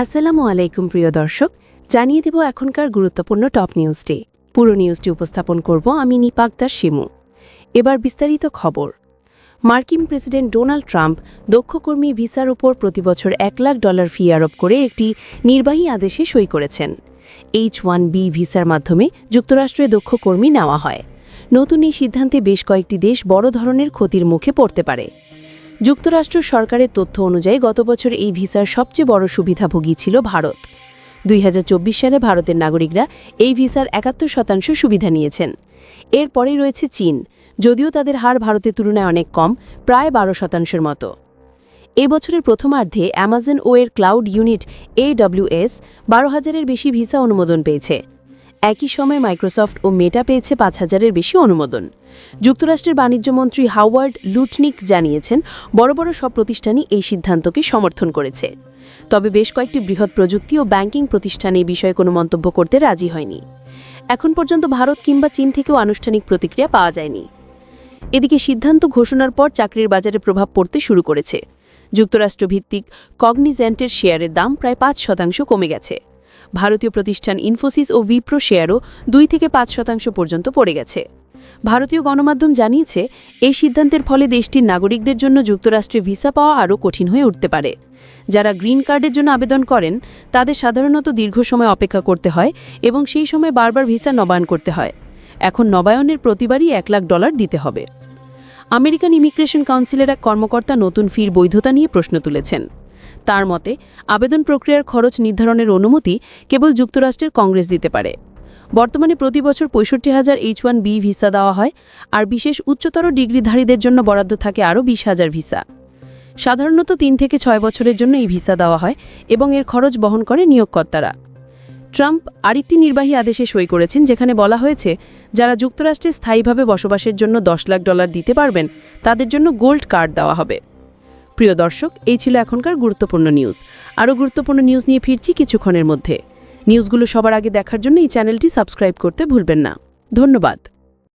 আসসালামু আলাইকুম, প্রিয় দর্শক। জানিয়ে দেব এখনকার গুরুত্বপূর্ণ টপ নিউজটি। পুরো নিউজটি উপস্থাপন করব আমি নিপাকদার শিমু। এবার বিস্তারিত খবর। মার্কিন প্রেসিডেন্ট ডোনাল্ড ট্রাম্প দক্ষকর্মী ভিসার উপর প্রতিবছর এক লাখ ডলার ফি আরোপ করে একটি নির্বাহী আদেশে সই করেছেন। এইচ ওয়ান বি ভিসার মাধ্যমে যুক্তরাষ্ট্রে দক্ষ কর্মী নেওয়া হয়। নতুন এই সিদ্ধান্তে বেশ কয়েকটি দেশ বড় ধরনের ক্ষতির মুখে পড়তে পারে। যুক্তরাষ্ট্র সরকারের তথ্য অনুযায়ী গত বছর এই ভিসার সবচেয়ে বড় সুবিধাভোগী ছিল ভারত। দুই হাজার চব্বিশ সালে ভারতের নাগরিকরা এই ভিসার একাত্তর শতাংশ সুবিধা নিয়েছেন। এরপরেই রয়েছে চীন, যদিও তাদের হার ভারতের তুলনায় অনেক কম, প্রায় বারো শতাংশের মতো। এ বছরের প্রথমার্ধে অ্যামাজন ও এর ক্লাউড ইউনিট এডব্লিউএস বারো হাজারের বেশি ভিসা অনুমোদন পেয়েছে। একই সময়ে মাইক্রোসফট ও মেটা পেয়েছে পাঁচ হাজারের বেশি অনুমোদন। যুক্তরাষ্ট্রের বাণিজ্যমন্ত্রী হাওয়ার্ড লুটনিক জানিয়েছেন, বড় বড় সব প্রতিষ্ঠানই এই সিদ্ধান্তকে সমর্থন করেছে। তবে বেশ কয়েকটি বৃহৎ প্রযুক্তি ও ব্যাংকিং প্রতিষ্ঠান এই বিষয়ে কোনো মন্তব্য করতে রাজি হয়নি। এখন পর্যন্ত ভারত কিংবা চীন থেকেও আনুষ্ঠানিক প্রতিক্রিয়া পাওয়া যায়নি। এদিকে সিদ্ধান্ত ঘোষণার পর চাকরির বাজারে প্রভাব পড়তে শুরু করেছে। যুক্তরাষ্ট্রভিত্তিক কগনিজেন্টের শেয়ারের দাম প্রায় পাঁচ শতাংশ কমে গেছে। ভারতীয় প্রতিষ্ঠান ইনফোসিস ও উইপ্রো শেয়ারও দুই থেকে পাঁচ শতাংশ পর্যন্ত পড়ে গেছে। ভারতীয় গণমাধ্যম জানিয়েছে, এই সিদ্ধান্তের ফলে দেশটির নাগরিকদের জন্য যুক্তরাষ্ট্রে ভিসা পাওয়া আরও কঠিন হয়ে উঠতে পারে। যারা গ্রিন কার্ডের জন্য আবেদন করেন, তাদের সাধারণত দীর্ঘ সময় অপেক্ষা করতে হয় এবং সেই সময় বারবার ভিসা নবায়ন করতে হয়। এখন নবায়নের প্রতিবারই এক লাখ ডলার দিতে হবে। আমেরিকান ইমিগ্রেশন কাউন্সিলের এক কর্মকর্তা নতুন ফির বৈধতা নিয়ে প্রশ্ন তুলেছেন। তার মতে, আবেদন প্রক্রিয়ার খরচ নির্ধারণের অনুমতি কেবল যুক্তরাষ্ট্রের কংগ্রেস দিতে পারে। বর্তমানে প্রতি বছর পঁয়ষট্টি হাজার এইচ ওয়ান বি ভিসা দেওয়া হয়, আর বিশেষ উচ্চতর ডিগ্রিধারীদের জন্য বরাদ্দ থাকে আরও বিশ হাজার ভিসা। সাধারণত তিন থেকে ছয় বছরের জন্য এই ভিসা দেওয়া হয় এবং এর খরচ বহন করে নিয়োগকর্তারা। ট্রাম্প আরেকটি নির্বাহী আদেশে সই করেছেন, যেখানে বলা হয়েছে, যারা যুক্তরাষ্ট্রে স্থায়ীভাবে বসবাসের জন্য দশ লাখ ডলার দিতে পারবেন, তাদের জন্য গোল্ড কার্ড দেওয়া হবে। প্রিয় দর্শক, এই ছিল এখনকার গুরুত্বপূর্ণ নিউজ আরও গুরুত্বপূর্ণ নিউজ নিয়ে ফিরছি কিছুক্ষণের মধ্যে। নিউজগুলো সবার আগে দেখার জন্য এই চ্যানেলটি সাবস্ক্রাইব করতে ভুলবেন না। ধন্যবাদ।